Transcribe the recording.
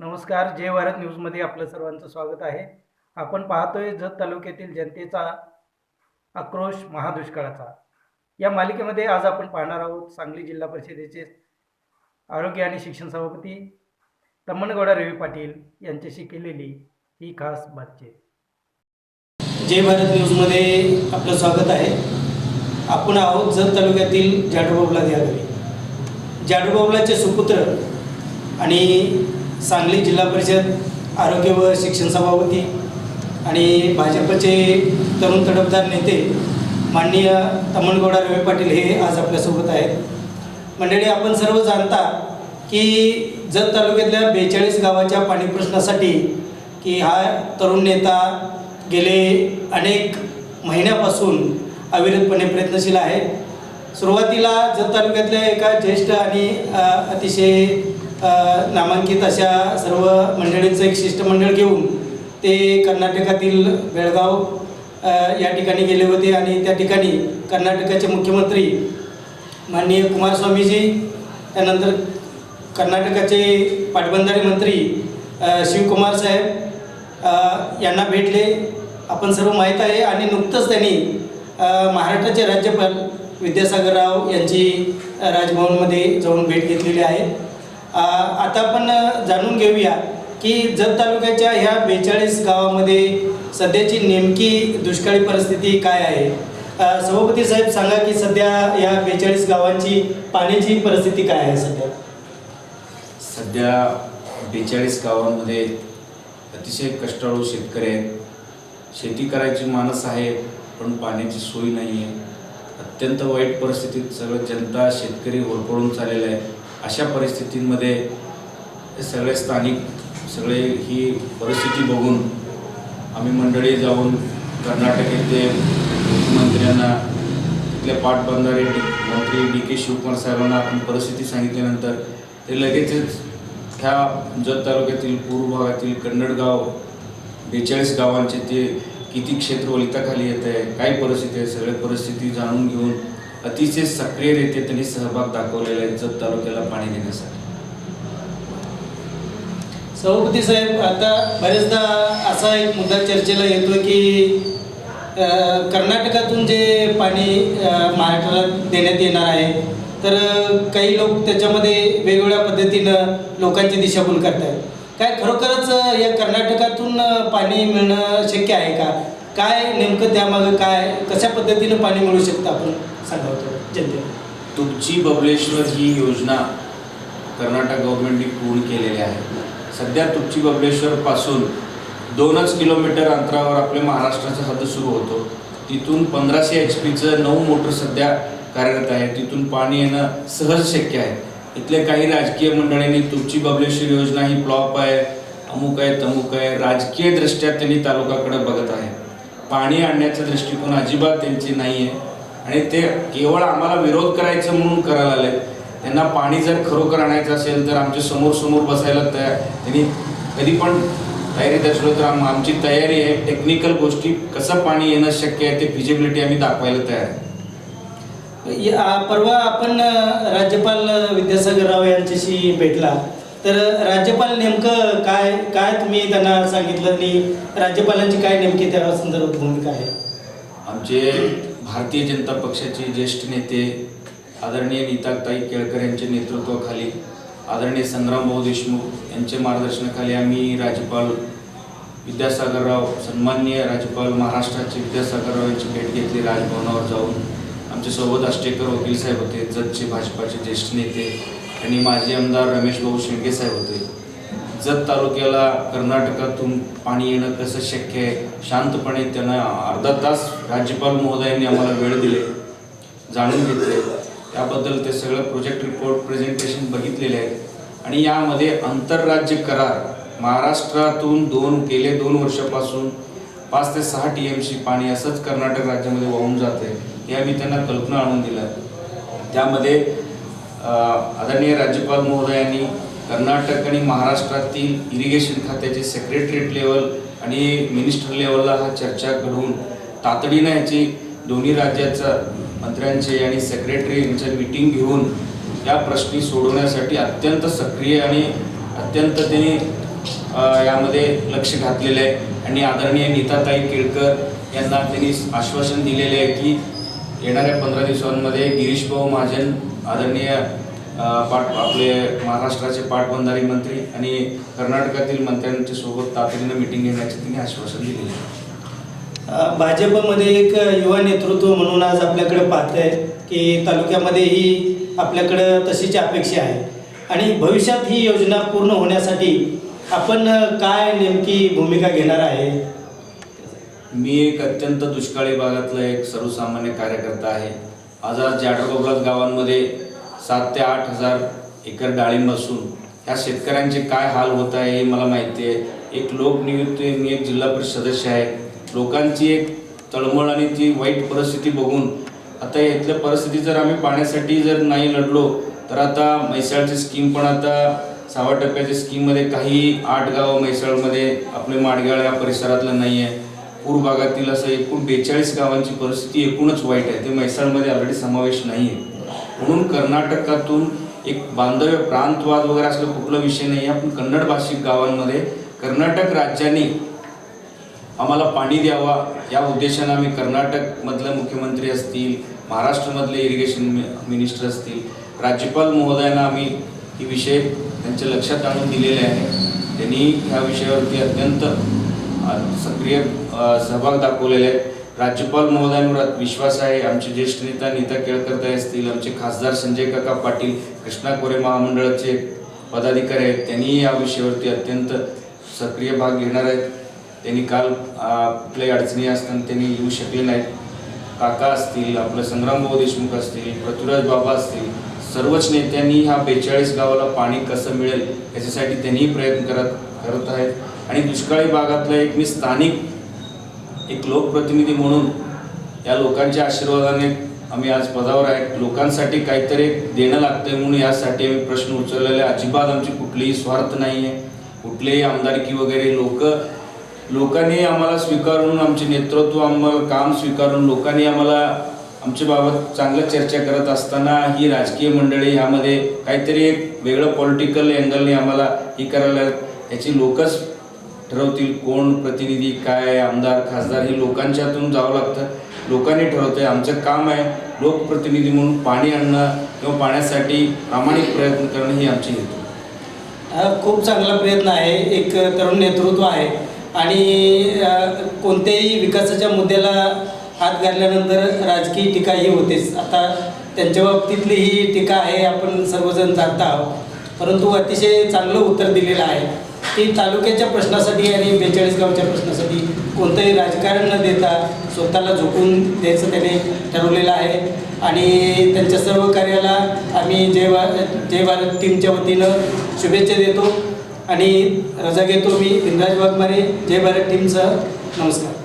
नमस्कार जय भारत न्यूजमध्ये आपलं सर्वांचं स्वागत आहे. आपण पाहतोय जत तालुक्यातील जनतेचा आक्रोश महादुष्काळाचा. या मालिकेमध्ये आज आपण पाहणार आहोत सांगली जिल्हा परिषदेचे आरोग्य आणि शिक्षण सभापती तम्मनगौडा रवी पाटील यांच्याशी केलेली ही खास बातचीत. जय भारत न्यूजमध्ये आपलं स्वागत आहे. आपण आहोत जत तालुक्यातील जाडूबाबला या जाडूबाबलाचे सुपुत्र आणि सांगली जिल्हा परिषद आरोग्य व शिक्षण सभापती आणि भाजपचे तरुण तडफदार नेते माननीय तमनगौडा रवी पाटील हे आज आपल्यासोबत आहेत. मंडळी आपण सर्व जाणता की जत तालुक्यातल्या बेचाळीस गावाच्या पाणी प्रश्नासाठी की हा तरुण नेता गेले अनेक महिन्यापासून अविरतपणे प्रयत्नशील आहे. सुरुवातीला जत तालुक्यातल्या एका ज्येष्ठ आणि अतिशय नामांकित अशा सर्व मंडळींचं एक शिष्टमंडळ घेऊन ते कर्नाटकातील बेळगाव या ठिकाणी गेले होते आणि त्या ठिकाणी कर्नाटकाचे मुख्यमंत्री माननीय कुमारस्वामीजी त्यानंतर कर्नाटकाचे पाटबंधारे मंत्री शिवकुमार साहेब यांना भेटले. आपण सर्व माहीत आहे आणि नुकतंच त्यांनी महाराष्ट्राचे राज्यपाल विद्यासागर राव यांची राजभवनमध्ये जाऊन भेट घेतलेली आहे. आता आपण जाणून घेऊया की जत तालुक्याच्या ह्या बेचाळीस गावामध्ये सध्याची नेमकी दुष्काळी परिस्थिती काय आहे? सभापती साहेब सांगा की सध्या या बेचाळीस गावांची पाण्याची परिस्थिती काय आहे सध्या? सध्या बेचाळीस गावांमध्ये अतिशय कष्टाळू शेतकरी आहेत. शेती करायची मानस आहे पण पाण्याची सोय नाही आहे अत्यंत वाईट परिस्थितीत सगळं जनता शेतकरी होरपळून चाललेलं आहे. अशा परिस्थितींमध्ये सगळे स्थानिक सगळे ही परिस्थिती बघून आम्ही मंडळी जाऊन कर्नाटक येथे मुख्यमंत्र्यांना तिथल्या पाटबंधारे डी मंत्री डी के शिवकुमार साहेबांना आपण परिस्थिती सांगितल्यानंतर ते लगेचच ह्या जत तालुक्यातील पूर्व भागातील कन्नडगाव बेचाळीस गावांचे ते किती क्षेत्र वलिताखाली येत आहे काय परिस्थिती आहे सगळ्या परिस्थिती जाणून घेऊन अतिशय सक्रियरित्या त्यांनी सहभाग दाखवलेला आहे जत तालुक्याला पाणी देण्यासाठी. सभापती साहेब आता बरेचदा असा एक मुद्दा चर्चेला येतो की कर्नाटकातून जे पाणी महाराष्ट्राला देण्यात येणार आहे तर काही लोक त्याच्यामध्ये वेगवेगळ्या पद्धतीनं लोकांची दिशाभूल आहेत काय खरोखरच या कर्नाटकातून पाणी मिळणं शक्य आहे का? काय नेमकं त्यामागं काय कशा पद्धतीनं पाणी मिळू शकतं आपण सांगावं जनतेला? तुमची बबलेश्वर ही योजना कर्नाटक गव्हर्नमेंटने पूर्ण केलेली आहे. सध्या तुपची बबलेश्वरपासून दोनच किलोमीटर अंतरावर आपल्या महाराष्ट्राचा हद्द सुरू होतो. तिथून पंधराशे एच पीचं नऊ मोटर सध्या कार्यरत आहे. तिथून पाणी येणं सहज शक्य आहे. इथल्या काही राजकीय मंडळींनी तुमची बबलेश्वर योजना ही फ्लॉप आहे अमुक आहे तमुक आहे राजकीय दृष्ट्या त्यांनी तालुकाकडे बघत आहे. पाणी आणण्याचा दृष्टिकोन अजिबात त्यांची नाही आहे आणि ते केवळ आम्हाला विरोध करायचं म्हणून करायला आले त्यांना पाणी जर खरोखर आणायचं असेल तर आमच्यासमोर समोर बसायला तयार त्यांनी कधी पण तयारी दर्शवलं तर आम आमची तयारी आहे. टेक्निकल गोष्टी कसं पाणी येणं शक्य आहे ते फिजिबिलिटी आम्ही दाखवायला तयार आहे. परवा आपण राज्यपाल विद्यासागर राव यांच्याशी भेटला. तर राज्यपाल नेमकं काय काय तुम्ही त्यांना सांगितलं आणि राज्यपालांची काय नेमकी त्या संदर्भात भूमिका आहे? आमचे भारतीय जनता पक्षाचे ज्येष्ठ नेते आदरणीय नीताताई केळकर यांच्या नेतृत्वाखाली आदरणीय संग्रामभाऊ देशमुख यांच्या मार्गदर्शनाखाली आम्ही राज्यपाल विद्यासागरराव सन्माननीय राज्यपाल महाराष्ट्राचे विद्यासागरराव यांची भेट घेतली राजभवनावर जाऊन. आमच्यासोबत आष्टेकर वकील साहेब होते जतचे भाजपाचे ज्येष्ठ नेते आणि माजी आमदार रमेश भाऊ शेंडगे साहेब होते. जत तालुक्याला कर्नाटकातून पाणी येणं कसं शक्य आहे? शांतपणे त्यांना अर्धा तास राज्यपाल महोदयांनी आम्हाला वेळ दिले जाणून घेतले. त्याबद्दल ते सगळं प्रोजेक्ट रिपोर्ट प्रेझेंटेशन बघितलेले आहेत. आणि यामध्ये आंतरराज्य करार महाराष्ट्रातून दोन गेले दोन वर्षापासून पाच ते सहा टी एम सी पाणी असंच कर्नाटक राज्यामध्ये वाहून जाते हे आम्ही त्यांना कल्पना आणून दिलं त्यामध्ये आदरणीय राज्यपाल महोदयांनी कर्नाटक आणि महाराष्ट्रातील इरिगेशन खात्याचे सेक्रेटरीट लेवल आणि मिनिस्टर लेवलला हा चर्चा घडवून तातडीनं याची दोन्ही राज्याच्या मंत्र्यांचे आणि सेक्रेटरी यांच्या मिटिंग घेऊन या प्रश्नी सोडवण्यासाठी अत्यंत सक्रिय आणि अत्यंत त्यांनी यामध्ये लक्ष घातलेलं आहे. आणि आदरणीय नीताताई केळकर यांना त्यांनी आश्वासन दिलेले आहे की येणाऱ्या पंधरा दिवसांमध्ये गिरीश भाऊ महाजन आदरणीय पाट आपले महाराष्ट्राचे पाटबंधारे मंत्री आणि कर्नाटकातील मंत्र्यांच्या सोबत तातडीनं मिटिंग घेण्याचे त्यांनी आश्वासन आहे अ, भाजपमध्ये एक युवा नेतृत्व म्हणून आज आपल्याकडे पाहतंय की तालुक्यामध्येही आपल्याकडं तशीच अपेक्षा आहे. आणि भविष्यात ही योजना पूर्ण होण्यासाठी आपण काय नेमकी भूमिका घेणार आहे? मी एक अत्यंत दुष्काळी भागातला एक सर्वसामान्य कार्यकर्ता आहे. आजार आज जाडरगोबरात गावांमध्ये सात ते आठ हजार एकर डाळिंब असून ह्या शेतकऱ्यांचे काय हाल होत आहे हे मला माहिती आहे. एक लोकनियुक्त मी एक जिल्हा परिषद सदस्य आहे. लोकांची एक तळमळ आणि ती वाईट परिस्थिती बघून आता इथल्या परिस्थिती जर आम्ही पाण्यासाठी जर नाही लढलो तर आता म्हैसाळची स्कीम पण आता सहावा टप्प्याच्या स्कीममध्ये काही आठ गावं म्हैसाळमध्ये आपले माडगाळ या परिसरातलं नाही आहे पूर भागातील असं एकूण बेचाळीस गावांची परिस्थिती एकूणच वाईट आहे. ते म्हैसाळमध्ये ऑलरेडी समावेश नाही आहे म्हणून कर्नाटकातून एक बांधव्य प्रांतवाद वगैरे असलं कुठला विषय नाही आहे पण कन्नड भाषिक गावांमध्ये कर्नाटक राज्याने आम्हाला पाणी द्यावा या उद्देशानं आम्ही कर्नाटकमधले मुख्यमंत्री असतील महाराष्ट्रमधले इरिगेशन मिनिस्टर असतील राज्यपाल महोदयांना आम्ही ही विषय त्यांच्या लक्षात आणून दिलेले आहे त्यांनी ह्या विषयावरती अत्यंत सक्रिय सहभाग दाखवलेले आहे राज्यपाल महोदयांवर विश्वास आहे. आमचे ज्येष्ठ नेता नीता केळकर असतील आमचे खासदार संजय काका पाटील कृष्णा कोरे महामंडळाचे पदाधिकारी आहेत. त्यांनी या विषयावरती अत्यंत सक्रिय भाग घेणार आहेत. त्यांनी काल कुठल्याही अडचणी असताना त्यांनी येऊ शकले नाहीत. काका असतील आपलं संग्रामभाऊ देशमुख असतील पृथ्वीराज बाबा असतील सर्वच नेत्यांनी ह्या बेचाळीस गावाला पाणी कसं मिळेल याच्यासाठी त्यांनीही प्रयत्न करत करत आहेत. आणि दुष्काळी भागातलं एक मी स्थानिक एक लोकप्रतिनिधी म्हणून या लोकांच्या आशीर्वादाने आम्ही आज पदावर आहे लोकांसाठी काहीतरी देणं लागतंय म्हणून यासाठी आम्ही प्रश्न उचललेले आहे. अजिबात आमची कुठलीही स्वार्थ नाही आहे कुठलेही आमदारकी वगैरे लोक लोकांनी आम्हाला स्वीकारून आमचे नेतृत्व आम्हाला काम स्वीकारून लोकांनी आम्हाला आमच्या बाबत चांगलं चर्चा करत असताना ही राजकीय मंडळी ह्यामध्ये काहीतरी एक वेगळं पॉलिटिकल अँगलने आम्हाला ही करायला याची लोकच ठरवतील कोण प्रतिनिधी काय आमदार खासदार हे लोकांच्यातून जावं लागतं. लोकांनी ठरवतंय आमचं काम आहे लोकप्रतिनिधी म्हणून पाणी आणणं किंवा पाण्यासाठी प्रामाणिक प्रयत्न करणं ही आमची हेतू खूप चांगला प्रयत्न आहे एक तरुण नेतृत्व आहे. आणि कोणत्याही विकासाच्या मुद्द्याला हात घातल्यानंतर राजकीय टीका ही होतेच. आता त्यांच्या बाबतीतली ही टीका आहे आपण सर्वजण जाणता आहोत. परंतु अतिशय चांगलं उत्तर दिलेलं आहे. ते तालुक्याच्या प्रश्नासाठी आणि बेचाळीस गावच्या प्रश्नासाठी कोणतंही राजकारण न देता स्वतःला झोकून द्यायचं त्याने ठरवलेलं आहे. आणि त्यांच्या सर्व कार्याला आम्ही जय भा जय भारत टीमच्या वतीनं शुभेच्छा देतो. आणि रजा घेतो मी इंद्राज वाघमारे जय भारत टीमसह नमस्कार.